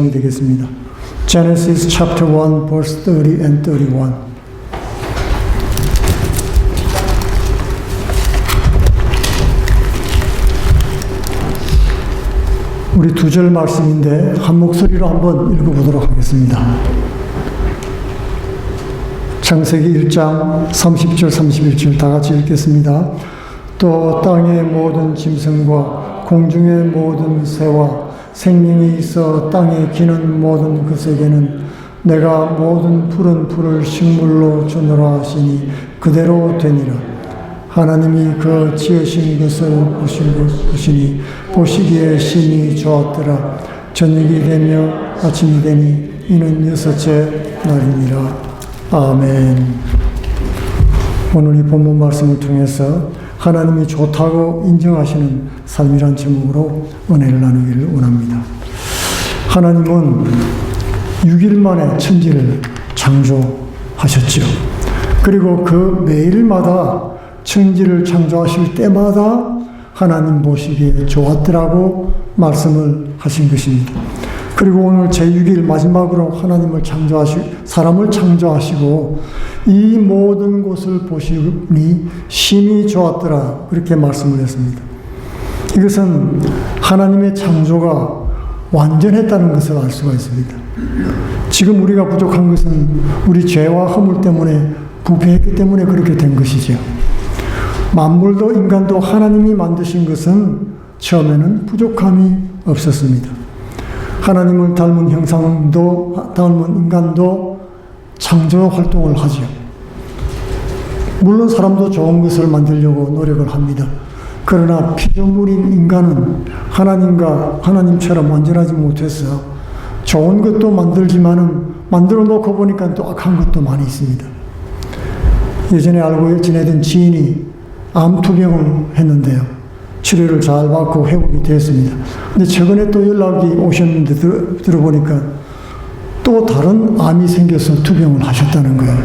이 되겠습니다. Genesis chapter 1 verse 30 and 31. 우리 두 절 말씀인데 한 목소리로 한번 읽어 보도록 하겠습니다. 창세기 1장 30절 31절 다 같이 읽겠습니다. 또 땅의 모든 짐승과 공중의 모든 새와 생명이 있어 땅에 기는 모든 것에게는 내가 모든 푸른 풀을 식물로 주노라 하시니 그대로 되니라. 하나님이 그 지으신 것을 보시니 보시기에 심히 좋았더라. 저녁이 되며 아침이 되니 이는 여섯째 날이니라. 아멘. 오늘 이 본문 말씀을 통해서 하나님이 좋다고 인정하시는 삶이란 제목으로 은혜를 나누기를 원합니다. 하나님은 6일 만에 천지를 창조하셨지요. 그리고 그 매일마다 천지를 창조하실 때마다 하나님 보시기에 좋았더라고 말씀을 하신 것입니다. 그리고 오늘 제6일 마지막으로 하나님을 창조하시, 사람을 창조하시고 이 모든 것을 보시니 심히 좋았더라. 그렇게 말씀을 했습니다. 이것은 하나님의 창조가 완전했다는 것을 알 수가 있습니다. 지금 우리가 부족한 것은 우리 죄와 허물 때문에 부패했기 때문에 그렇게 된 것이죠. 만물도 인간도 하나님이 만드신 것은 처음에는 부족함이 없었습니다. 하나님을 닮은 형상도 닮은 인간도 창조 활동을 하죠. 물론 사람도 좋은 것을 만들려고 노력을 합니다. 그러나 피조물인 인간은 하나님과 하나님처럼 완전하지 못해서 좋은 것도 만들지만은 만들어 놓고 보니까 또 악한 것도 많이 있습니다. 예전에 알고 지내던 지인이 암투병을 했는데요. 치료를 잘 받고 회복이 됐습니다. 근데 최근에 또 연락이 오셨는데 들, 들어 보니까 또 다른 암이 생겨서 투병을 하셨다는 거예요.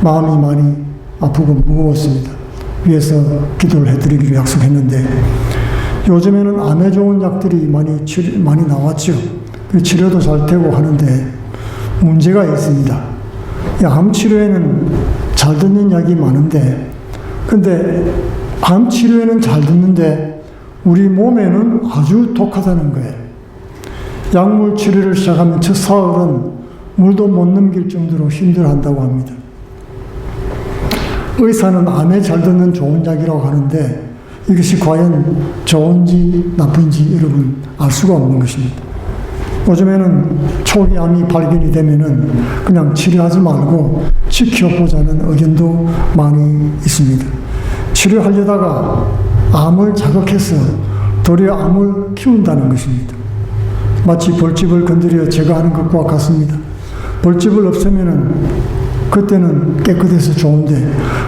마음이 많이 아프고 무거웠습니다. 위에서 기도를 해드리기로 약속했는데 요즘에는 암에 좋은 약들이 많이 치료, 많이 나왔죠. 그 치료도 잘 되고 하는데 문제가 있습니다. 암 치료에는 잘 듣는 약이 많은데 근데 암 치료에는 잘 듣는데 우리 몸에는 아주 독하다는 거예요. 약물 치료를 시작하면 첫 사흘은 물도 못 넘길 정도로 힘들어한다고 합니다. 의사는 암에 잘 듣는 좋은 약이라고 하는데 이것이 과연 좋은지 나쁜지 여러분 알 수가 없는 것입니다. 요즘에는 초기 암이 발견이 되면은 그냥 치료하지 말고 지켜보자는 의견도 많이 있습니다. 치료하려다가 암을 자극해서 도리어 암을 키운다는 것입니다. 마치 벌집을 건드려 제거하는 것과 같습니다. 벌집을 없애면은 그때는 깨끗해서 좋은데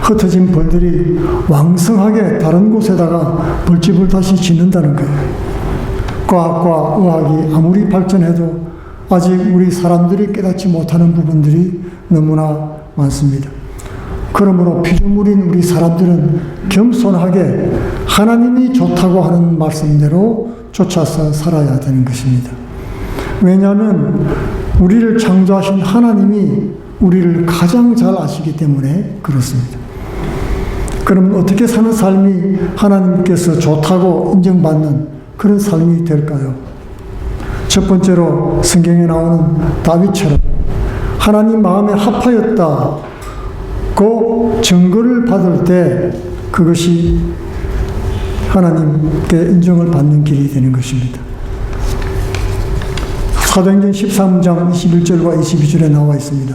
흩어진 벌들이 왕성하게 다른 곳에다가 벌집을 다시 짓는다는 거예요. 과학과 의학이 아무리 발전해도 아직 우리 사람들이 깨닫지 못하는 부분들이 너무나 많습니다. 그러므로 피조물인 우리 사람들은 겸손하게 하나님이 좋다고 하는 말씀대로 쫓아서 살아야 되는 것입니다. 왜냐하면 우리를 창조하신 하나님이 우리를 가장 잘 아시기 때문에 그렇습니다. 그럼 어떻게 사는 삶이 하나님께서 좋다고 인정받는 그런 삶이 될까요? 첫 번째로 성경에 나오는 다윗처럼 하나님 마음에 합하였다. 그 증거를 받을 때 그것이 하나님께 인정을 받는 길이 되는 것입니다. 사도행전 13장 21절과 22절에 나와 있습니다.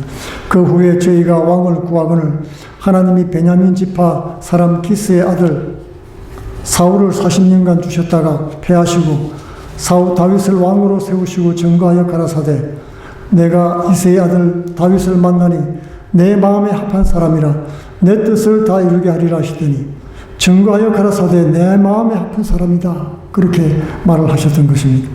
그 후에 저희가 왕을 구하거늘 하나님이 베냐민 지파 사람 키스의 아들 사울을 40년간 주셨다가 패하시고 사울 다윗을 왕으로 세우시고 증거하여 가라사대 내가 이세의 아들 다윗을 만나니 내 마음에 합한 사람이라 내 뜻을 다 이루게 하리라 하시더니 증거하여 가라사대 내 마음에 합한 사람이다 그렇게 말을 하셨던 것입니다.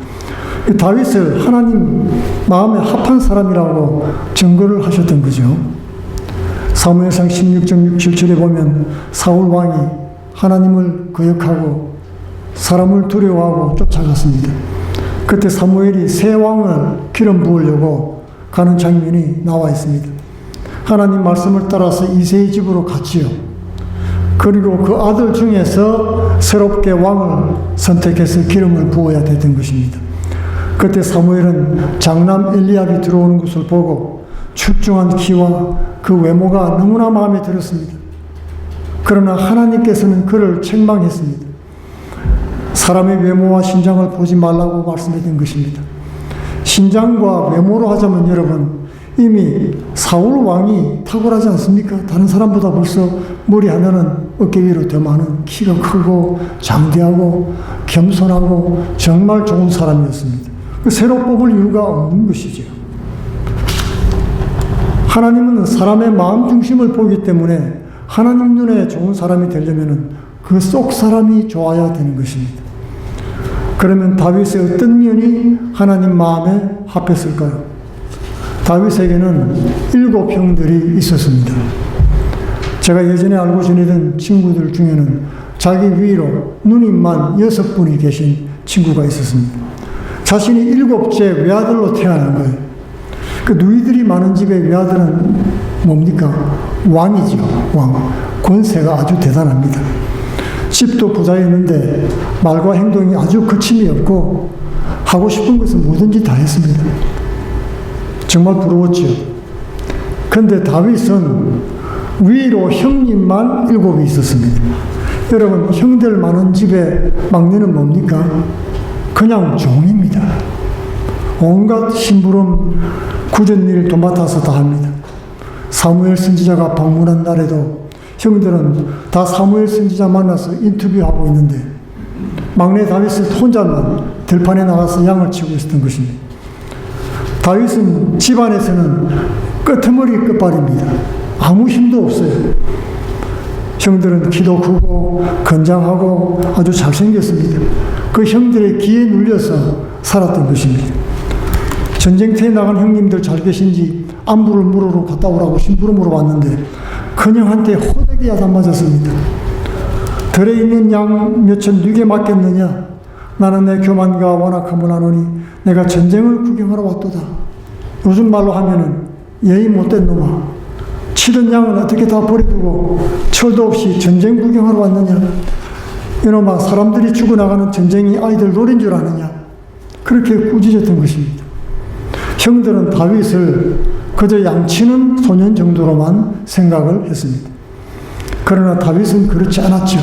다윗을 하나님 마음에 합한 사람이라고 증거를 하셨던 거죠. 사무엘상 16장 7절에 보면 사울 왕이 하나님을 거역하고 사람을 두려워하고 쫓아갔습니다. 그때 사무엘이 새 왕을 기름 부으려고 가는 장면이 나와 있습니다. 하나님 말씀을 따라서 이세의 집으로 갔지요. 그리고 그 아들 중에서 새롭게 왕을 선택해서 기름을 부어야 되던 것입니다. 그때 사무엘은 장남 엘리압이 들어오는 것을 보고 출중한 키와 그 외모가 너무나 마음에 들었습니다. 그러나 하나님께서는 그를 책망했습니다. 사람의 외모와 신장을 보지 말라고 말씀했던 것입니다. 신장과 외모로 하자면 여러분 이미 사울 왕이 탁월하지 않습니까? 다른 사람보다 벌써 머리 하나는 어깨 위로 더 많은 키가 크고 장대하고 겸손하고 정말 좋은 사람이었습니다. 그 새로 뽑을 이유가 없는 것이죠. 하나님은 사람의 마음 중심을 보기 때문에 하나님 눈에 좋은 사람이 되려면 그 속 사람이 좋아야 되는 것입니다. 그러면 다윗의 어떤 면이 하나님 마음에 합했을까요? 다윗에게는 일곱 형들이 있었습니다. 제가 예전에 알고 지내던 친구들 중에는 자기 위로 누님만 여섯 분이 계신 친구가 있었습니다. 자신이 일곱째 외아들로 태어난 거예요. 그 누이들이 많은 집의 외아들은 뭡니까? 왕이죠, 왕. 권세가 아주 대단합니다. 집도 부자였는데 말과 행동이 아주 거침이 없고 하고 싶은 것은 뭐든지 다 했습니다. 정말 부러웠죠. 근데 다윗은 위로 형님만 일곱이 있었습니다. 여러분, 형들 많은 집에 막내는 뭡니까? 그냥 종입니다. 온갖 심부름, 굳은 일 도맡아서 다 합니다. 사무엘 선지자가 방문한 날에도 형들은 다 사무엘 선지자 만나서 인터뷰하고 있는데 막내 다윗은 혼자만 들판에 나가서 양을 치고 있었던 것입니다. 다윗은 집안에서는 끄트머리 끝발입니다. 아무 힘도 없어요. 형들은 키도 크고 건장하고 아주 잘생겼습니다. 그 형들의 기에 눌려서 살았던 것입니다. 전쟁터에 나간 형님들 잘 계신지 안부를 물으러 갔다 오라고 심부름으로 왔는데 그녀한테 호되게 야단 맞았습니다. 들에 있는 양 몇천 누게 맞겠느냐? 나는 내 교만과 완악함을 아노니 내가 전쟁을 구경하러 왔도다. 요즘 말로 하면은 예의 못된 놈아. 치던 양은 어떻게 다 버려두고 철도 없이 전쟁 구경하러 왔느냐? 이놈아 사람들이 죽어나가는 전쟁이 아이들 노린 줄 아느냐? 그렇게 꾸짖었던 것입니다. 형들은 다윗을 그저 양치는 소년 정도로만 생각을 했습니다. 그러나 다윗은 그렇지 않았죠.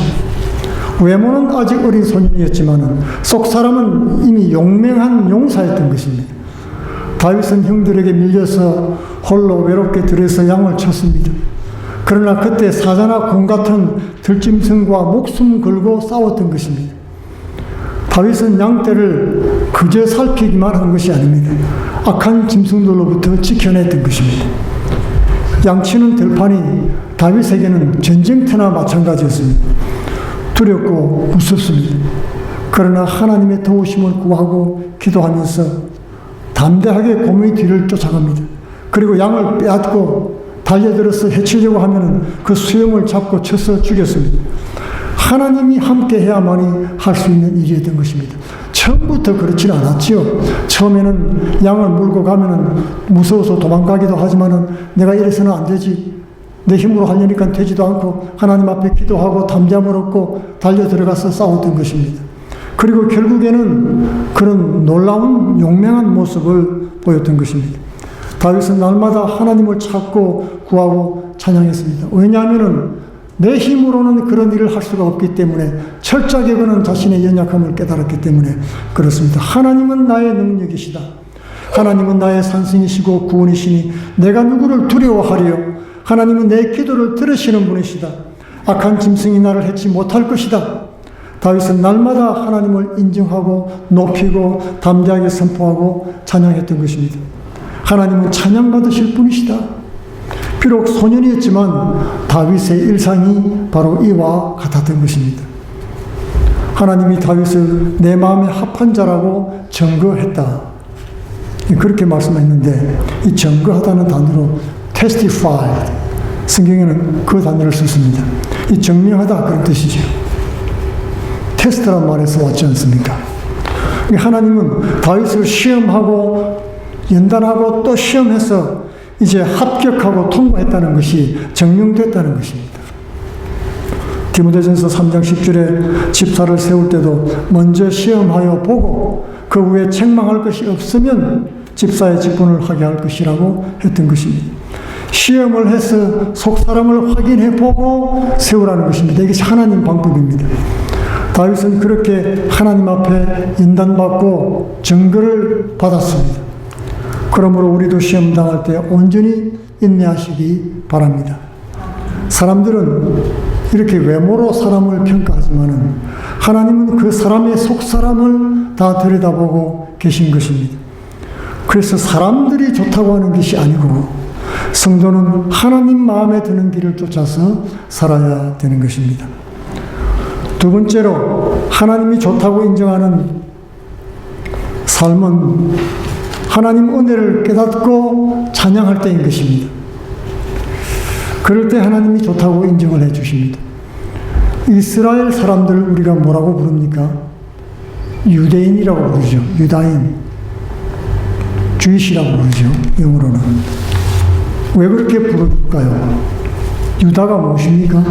외모는 아직 어린 소년이었지만 속 사람은 이미 용맹한 용사였던 것입니다. 다윗은 형들에게 밀려서 홀로 외롭게 들에서 양을 쳤습니다. 그러나 그때 사자나 공 같은 들짐승과 목숨 걸고 싸웠던 것입니다. 다윗은 양떼를 그저 살피기만 한 것이 아닙니다. 악한 짐승들로부터 지켜냈던 것입니다. 양치는 들판이 다윗에게는 전쟁터나 마찬가지였습니다. 두렵고 무섭습니다. 그러나 하나님의 도우심을 구하고 기도하면서 담대하게 곰의 뒤를 쫓아갑니다. 그리고 양을 빼앗고 달려들어서 해치려고 하면 그 수염을 잡고 쳐서 죽였습니다. 하나님이 함께 해야만이 할 수 있는 일이었던 것입니다. 처음부터 그렇지는 않았지요. 처음에는 양을 물고 가면은 무서워서 도망가기도 하지만은 내가 이래서는 안 되지. 내 힘으로 하려니까 되지도 않고 하나님 앞에 기도하고 담대함을 얻고 달려 들어가서 싸웠던 것입니다. 그리고 결국에는 그런 놀라운 용맹한 모습을 보였던 것입니다. 다윗은 날마다 하나님을 찾고 구하고 찬양했습니다. 왜냐하면은 내 힘으로는 그런 일을 할 수가 없기 때문에 철저하게 그는 자신의 연약함을 깨달았기 때문에 그렇습니다. 하나님은 나의 능력이시다. 하나님은 나의 산승이시고 구원이시니 내가 누구를 두려워하리요. 하나님은 내 기도를 들으시는 분이시다. 악한 짐승이 나를 해치 못할 것이다. 다윗은 날마다 하나님을 인정하고 높이고 담대하게 선포하고 찬양했던 것입니다. 하나님은 찬양받으실 분이시다. 비록 소년이었지만 다윗의 일상이 바로 이와 같았던 것입니다. 하나님이 다윗을 내 마음에 합한 자라고 증거했다. 그렇게 말씀했는데 이 증거하다는 단어로 testify 성경에는 그 단어를 썼습니다. 이 증명하다 그런 뜻이죠. 테스트란 말에서 왔지 않습니까? 하나님은 다윗을 시험하고 연단하고 또 시험해서 이제 합격하고 통과했다는 것이 증명됐다는 것입니다. 디모데전서 3장 10절에 집사를 세울 때도 먼저 시험하여 보고 그 후에 책망할 것이 없으면 집사의 직분을 하게 할 것이라고 했던 것입니다. 시험을 해서 속 사람을 확인해 보고 세우라는 것입니다. 이것이 하나님 방법입니다. 다윗은 그렇게 하나님 앞에 인단받고 증거를 받았습니다. 그러므로 우리도 시험 당할 때 온전히 인내하시기 바랍니다. 사람들은 이렇게 외모로 사람을 평가하지만은 하나님은 그 사람의 속 사람을 다 들여다보고 계신 것입니다. 그래서 사람들이 좋다고 하는 것이 아니고 성도는 하나님 마음에 드는 길을 쫓아서 살아야 되는 것입니다. 두 번째로 하나님이 좋다고 인정하는 삶은 하나님 은혜를 깨닫고 찬양할 때인 것입니다. 그럴 때 하나님이 좋다고 인정을 해 주십니다. 이스라엘 사람들을 우리가 뭐라고 부릅니까? 유대인이라고 부르죠. 유다인. 주이시라고 부르죠. 영어로는. 왜 그렇게 부를까요? 유다가 무엇입니까?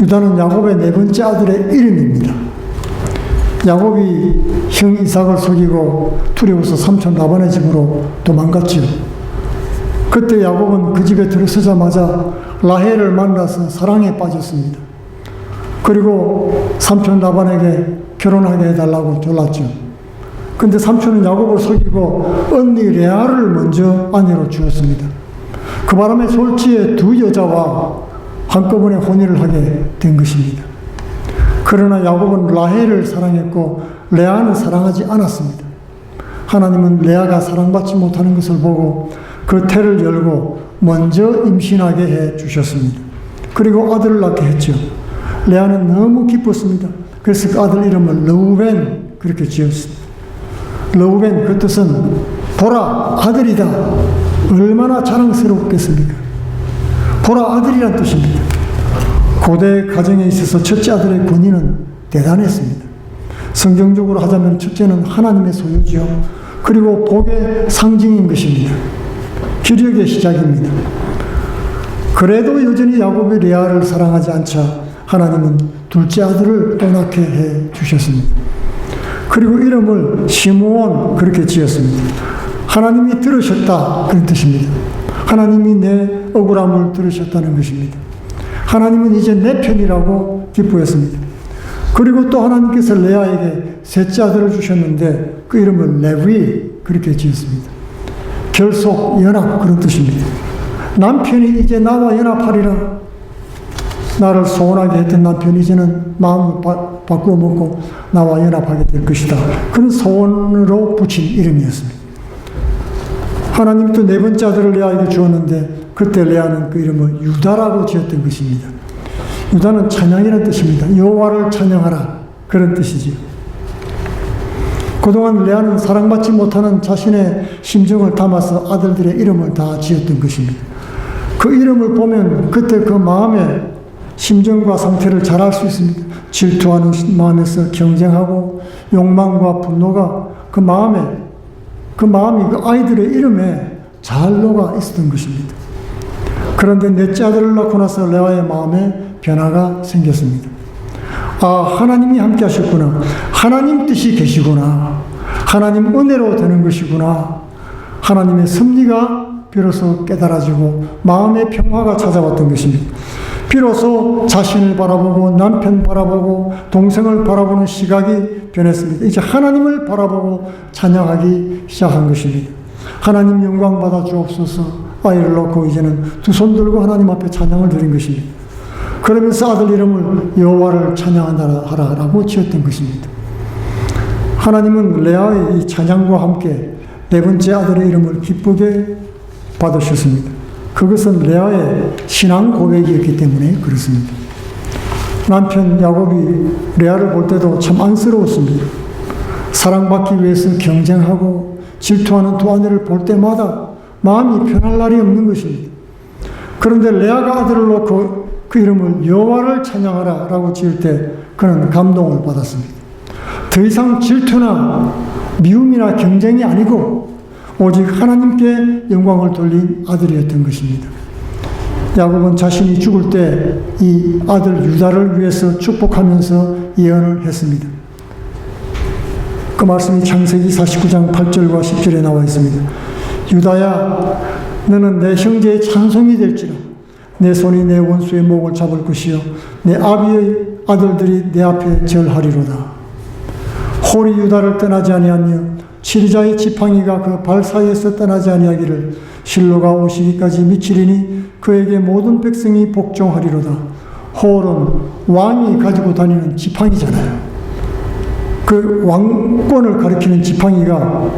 유다는 야곱의 네 번째 아들의 이름입니다. 야곱이 형 이삭을 속이고 두려워서 삼촌 라반의 집으로 도망갔지요. 그때 야곱은 그 집에 들어서자마자 라헬을 만나서 사랑에 빠졌습니다. 그리고 삼촌 라반에게 결혼하게 해달라고 졸랐죠. 근데 삼촌은 야곱을 속이고 언니 레아를 먼저 아내로 주었습니다. 그 바람에 솔지에 두 여자와 한꺼번에 혼인을 하게 된 것입니다. 그러나 야곱은 라헬을 사랑했고 레아는 사랑하지 않았습니다. 하나님은 레아가 사랑받지 못하는 것을 보고 그 태를 열고 먼저 임신하게 해 주셨습니다. 그리고 아들을 낳게 했죠. 레아는 너무 기뻤습니다. 그래서 그 아들 이름을 러우벤 그렇게 지었습니다. 러우벤 그 뜻은 보라 아들이다. 얼마나 자랑스럽겠습니까? 보라 아들이란 뜻입니다. 고대 가정에 있어서 첫째 아들의 권위는 대단했습니다. 성경적으로 하자면 첫째는 하나님의 소유지요. 그리고 복의 상징인 것입니다. 기력의 시작입니다. 그래도 여전히 야곱이 레아를 사랑하지 않자 하나님은 둘째 아들을 또 낳게 해 주셨습니다. 그리고 이름을 시므온 그렇게 지었습니다. 하나님이 들으셨다 그런 뜻입니다. 하나님이 내 억울함을 들으셨다는 것입니다. 하나님은 이제 내 편이라고 기뻐했습니다. 그리고 또 하나님께서 레아에게 셋째 아들을 주셨는데 그 이름을 레위 그렇게 지었습니다. 결속, 연합 그런 뜻입니다. 남편이 이제 나와 연합하리라. 나를 소원하게 했던 남편이 이제는 마음을 바, 바꾸어 먹고 나와 연합하게 될 것이다. 그런 소원으로 붙인 이름이었습니다. 하나님 또네 번째 아들을 레아에게 주었는데 그때 레아는 그 이름을 유다라고 지었던 것입니다. 유다는 찬양이라는 뜻입니다. 여호와를 찬양하라 그런 뜻이지요. 그동안 레아는 사랑받지 못하는 자신의 심정을 담아서 아들들의 이름을 다 지었던 것입니다. 그 이름을 보면 그때 그 마음의 심정과 상태를 잘 알 수 있습니다. 질투하는 마음에서 경쟁하고 욕망과 분노가 그 마음에 그 마음이 그 아이들의 이름에 잘 녹아 있었던 것입니다. 그런데 넷째 아들을 낳고 나서 레아의 마음에 변화가 생겼습니다. 아, 하나님이 함께 하셨구나. 하나님 뜻이 계시구나. 하나님 은혜로 되는 것이구나. 하나님의 섭리가 비로소 깨달아지고 마음의 평화가 찾아왔던 것입니다. 비로소 자신을 바라보고 남편 바라보고 동생을 바라보는 시각이 변했습니다. 이제 하나님을 바라보고 찬양하기 시작한 것입니다. 하나님 영광 받아 주옵소서. 아이를 놓고 이제는 두 손 들고 하나님 앞에 찬양을 드린 것입니다. 그러면서 아들 이름을 여호와를 찬양하라라고 지었던 것입니다. 하나님은 레아의 이 찬양과 함께 네 번째 아들의 이름을 기쁘게 받으셨습니다. 그것은 레아의 신앙 고백이었기 때문에 그렇습니다. 남편 야곱이 레아를 볼 때도 참 안쓰러웠습니다. 사랑받기 위해서 경쟁하고 질투하는 두 아내를 볼 때마다 마음이 편할 날이 없는 것입니다. 그런데 레아가 아들을 놓고 그 이름을 여호와를 찬양하라 라고 지을 때 그는 감동을 받았습니다. 더 이상 질투나 미움이나 경쟁이 아니고 오직 하나님께 영광을 돌린 아들이었던 것입니다. 야곱은 자신이 죽을 때 이 아들 유다를 위해서 축복하면서 예언을 했습니다. 그 말씀이 창세기 49장 8절과 10절에 나와 있습니다. 유다야, 너는 내 형제의 찬송이 될지라. 내 손이 내 원수의 목을 잡을 것이요. 내 아비의 아들들이 내 앞에 절하리로다. 홀이 유다를 떠나지 아니하며 치리자의 지팡이가 그 발 사이에서 떠나지 아니하기를 실로가 오시기까지 미치리니 그에게 모든 백성이 복종하리로다. 홀은 왕이 가지고 다니는 지팡이잖아요. 그 왕권을 가리키는 지팡이가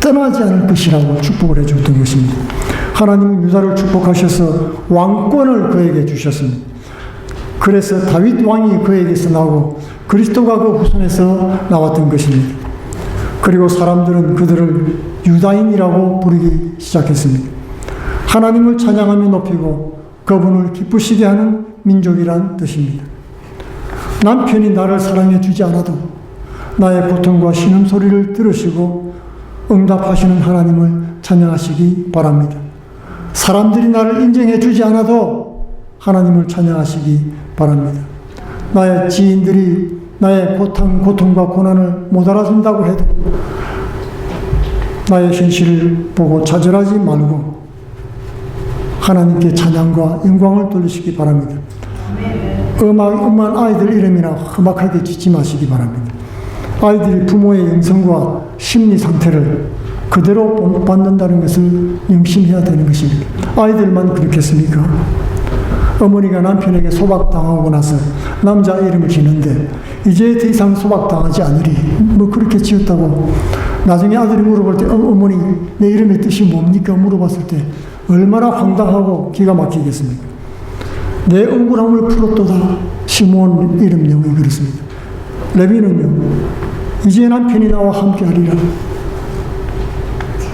떠나지 않을 것이라고 축복을 해줬던 것입니다. 하나님은 유다를 축복하셔서 왕권을 그에게 주셨습니다. 그래서 다윗 왕이 그에게서 나오고 그리스도가 그 후손에서 나왔던 것입니다. 그리고 사람들은 그들을 유다인이라고 부르기 시작했습니다. 하나님을 찬양하며 높이고 그분을 기쁘시게 하는 민족이란 뜻입니다. 남편이 나를 사랑해 주지 않아도 나의 고통과 신음 소리를 들으시고 응답하시는 하나님을 찬양하시기 바랍니다. 사람들이 나를 인정해 주지 않아도 하나님을 찬양하시기 바랍니다. 나의 지인들이 나의 고통, 고통과 고난을 못 알아준다고 해도 나의 현실을 보고 좌절하지 말고 하나님께 찬양과 영광을 돌리시기 바랍니다. 음악, 음한 아이들 이름이나 험악하게 짓지 마시기 바랍니다. 아이들이 부모의 영성과 심리 상태를 그대로 받는다는 것을 명심해야 되는 것입니다. 아이들만 그렇겠습니까? 어머니가 남편에게 소박당하고 나서 남자 이름을 지는데 이제 더 이상 소박당하지 않으리 뭐 그렇게 지었다고 나중에 아들이 물어볼 때 어, 어머니 내 이름의 뜻이 뭡니까 물어봤을 때 얼마나 황당하고 기가 막히겠습니까? 내 억울함을 풀었도다 시몬 이름 영이 그렇습니다. 레비는요 이제 남편이 나와 함께하리라.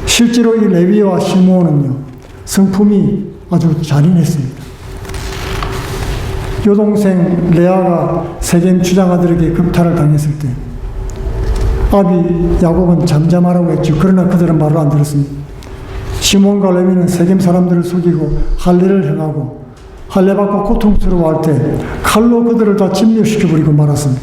실제로 이 레비와 시몬은요 성품이 아주 잔인했습니다. 여동생 레아가 세겜 주장아들에게 급탈을 당했을 때 아비 야곱은 잠잠하라고 했죠. 그러나 그들은 말을 안 들었습니다. 시몬과 레위는 세겜 사람들을 속이고 할례를 행하고 할례 받고 고통스러워할 때 칼로 그들을 다 진멸시켜 버리고 말았습니다.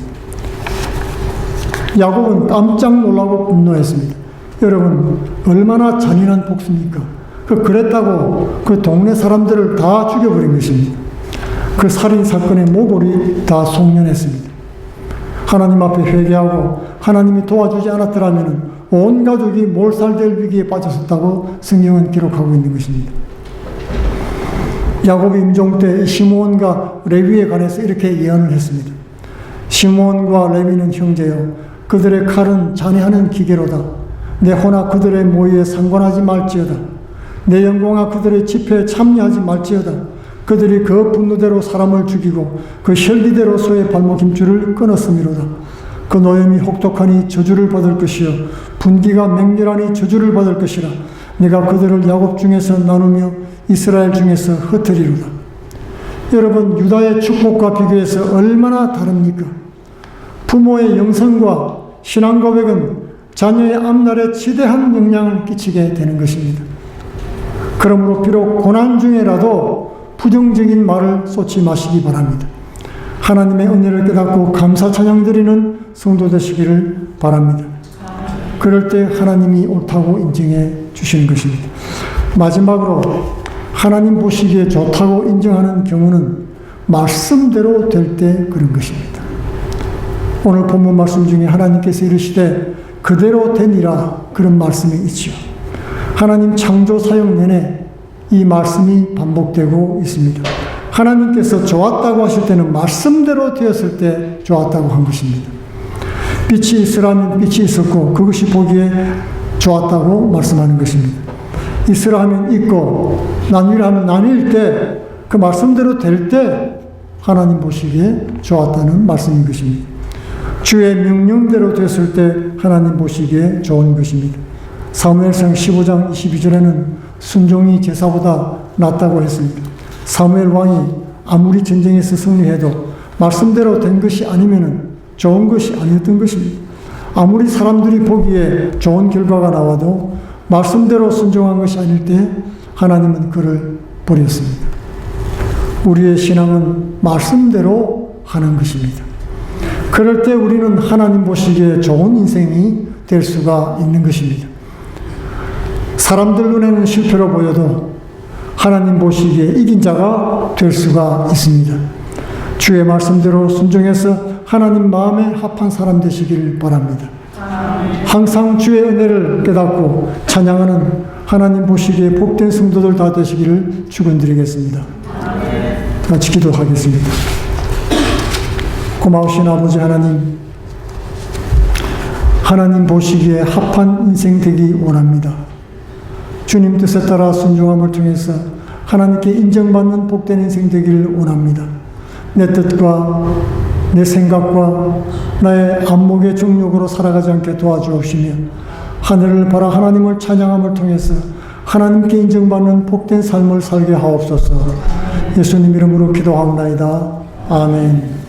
야곱은 깜짝 놀라고 분노했습니다. 여러분 얼마나 잔인한 복수입니까? 그 그랬다고 그 동네 사람들을 다 죽여버린 것입니다. 그 살인 사건의 모골이 다 송년했습니다. 하나님 앞에 회개하고 하나님이 도와주지 않았더라면 온 가족이 몰살될 위기에 빠졌었다고 성경은 기록하고 있는 것입니다. 야곱의 임종 때 시몬과 레위에 관해서 이렇게 예언을 했습니다. 시몬과 레위는 형제요 그들의 칼은 잔해하는 기계로다. 내 호나 그들의 모의에 상관하지 말지어다. 내 영광아 그들의 집회에 참여하지 말지어다. 그들이 그 분노대로 사람을 죽이고 그 혈기대로 소의 발목 힘줄을 끊었음이로다. 그 노염이 혹독하니 저주를 받을 것이요 분기가 맹렬하니 저주를 받을 것이라. 내가 그들을 야곱 중에서 나누며 이스라엘 중에서 흩으리로다. 여러분 유다의 축복과 비교해서 얼마나 다릅니까? 부모의 영성과 신앙 고백은 자녀의 앞날에 지대한 영향을 끼치게 되는 것입니다. 그러므로 비록 고난 중에라도 부정적인 말을 쏟지 마시기 바랍니다. 하나님의 은혜를 깨닫고 감사 찬양 드리는 성도 되시기를 바랍니다. 그럴 때 하나님이 옳다고 인정해 주시는 것입니다. 마지막으로 하나님 보시기에 좋다고 인정하는 경우는 말씀대로 될 때 그런 것입니다. 오늘 본문 말씀 중에 하나님께서 이르시되 그대로 되니라 그런 말씀이 있죠. 하나님 창조 사역 내내 이 말씀이 반복되고 있습니다. 하나님께서 좋았다고 하실 때는 말씀대로 되었을 때 좋았다고 한 것입니다. 빛이 있으라면 빛이 있었고 그것이 보기에 좋았다고 말씀하는 것입니다. 있으라 하면 있고 나뉘라 하면 나뉠 때 그 말씀대로 될 때 하나님 보시기에 좋았다는 말씀인 것입니다. 주의 명령대로 됐을 때 하나님 보시기에 좋은 것입니다. 사무엘상 15장 22절에는 순종이 제사보다 낫다고 했습니다. 사무엘 왕이 아무리 전쟁에서 승리해도 말씀대로 된 것이 아니면은 좋은 것이 아니었던 것입니다. 아무리 사람들이 보기에 좋은 결과가 나와도 말씀대로 순종한 것이 아닐 때 하나님은 그를 버렸습니다. 우리의 신앙은 말씀대로 하는 것입니다. 그럴 때 우리는 하나님 보시기에 좋은 인생이 될 수가 있는 것입니다. 사람들 눈에는 실패로 보여도 하나님 보시기에 이긴 자가 될 수가 있습니다. 주의 말씀대로 순종해서 하나님 마음에 합한 사람 되시길 바랍니다. 항상 주의 은혜를 깨닫고 찬양하는 하나님 보시기에 복된 성도들 다 되시기를 축원드리겠습니다. 같이 기도하겠습니다. 고마우신 아버지 하나님, 하나님 보시기에 합한 인생 되기 원합니다. 주님 뜻에 따라 순종함을 통해서 하나님께 인정받는 복된 인생 되기를 원합니다. 내 뜻과 내 생각과 나의 안목의 정욕으로 살아가지 않게 도와주옵시며 하늘을 바라 하나님을 찬양함을 통해서 하나님께 인정받는 복된 삶을 살게 하옵소서 예수님 이름으로 기도하옵나이다. 아멘.